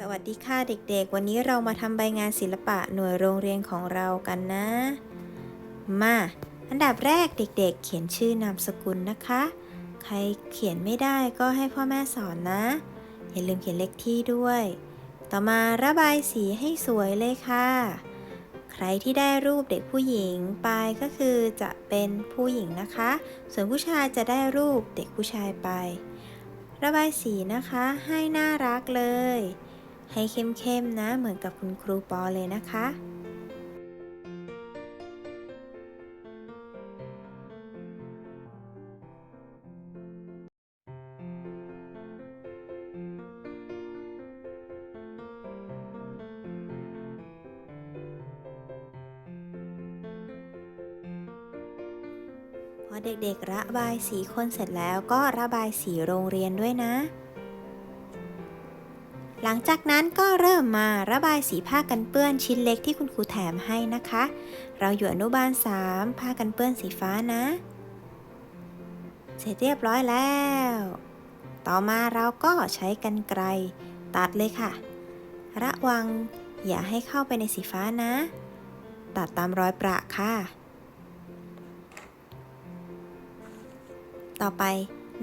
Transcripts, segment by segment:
สวัสดีค่ะเด็กๆ วันนี้เรามาทำใบงานศิลปะหน่วยโรงเรียนของเรากันนะ มา อันดับแรกเด็กๆ เขียนชื่อนามสกุลนะคะ ใครเขียนไม่ได้ก็ให้พ่อแม่สอนนะ อย่าลืมเขียนเลขที่ด้วย ต่อมาระบายสีให้สวยเลยค่ะ ใครที่ได้รูปเด็กผู้หญิงไปก็คือจะเป็นผู้หญิงนะคะ ส่วนผู้ชายจะได้รูปเด็กผู้ชายไป ระบายสีนะคะให้น่ารักเลย ให้เข้มๆนะ เหมือนกับคุณครูปอเลยนะคะพอเด็กๆระบายสีคนเสร็จแล้วก็ระบายสีโรงเรียนด้วยนะ หลังจากนั้นก็เริ่มมาระบายสีผ้ากันเปื้อนชิ้นเล็กที่คุณครูแถมให้นะคะ เราอยู่อนุบาล 3 ผ้ากันเปื้อนสีฟ้านะ เสร็จเรียบร้อยแล้ว ต่อมาเราก็ใช้กันไกรตัดเลยค่ะ ระวังอย่าให้เข้าไปในสีฟ้านะ ตัดตามรอยประค่ะ ต่อไป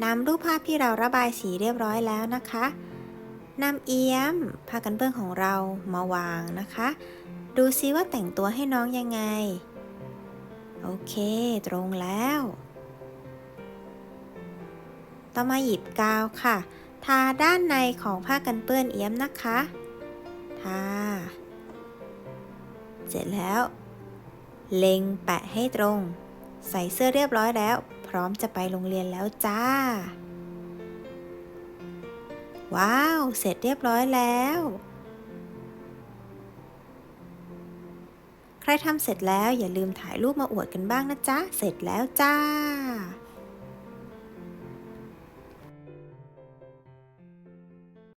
นำรูปภาพที่เราระบายสีเรียบร้อยแล้วนะคะ นำเอี้ยมผ้ากันเปื้อนของเรามาวางนะคะ ดูซิว่าแต่งตัวให้น้องยังไง โอเค ตรงแล้ว ต่อมาหยิบกาวค่ะ ทาด้านในของผ้ากันเปื้อนเอี้ยมนะคะ ทา เสร็จแล้ว เล็งแปะให้ตรง ใส่เสื้อเรียบร้อยแล้ว พร้อมจะไปโรงเรียนแล้วจ้า ว้าว เสร็จเรียบร้อยแล้ว ใครทำเสร็จแล้วอย่าลืมถ่ายรูปมาอวดกันบ้างนะจ๊ะ เสร็จแล้วจ้า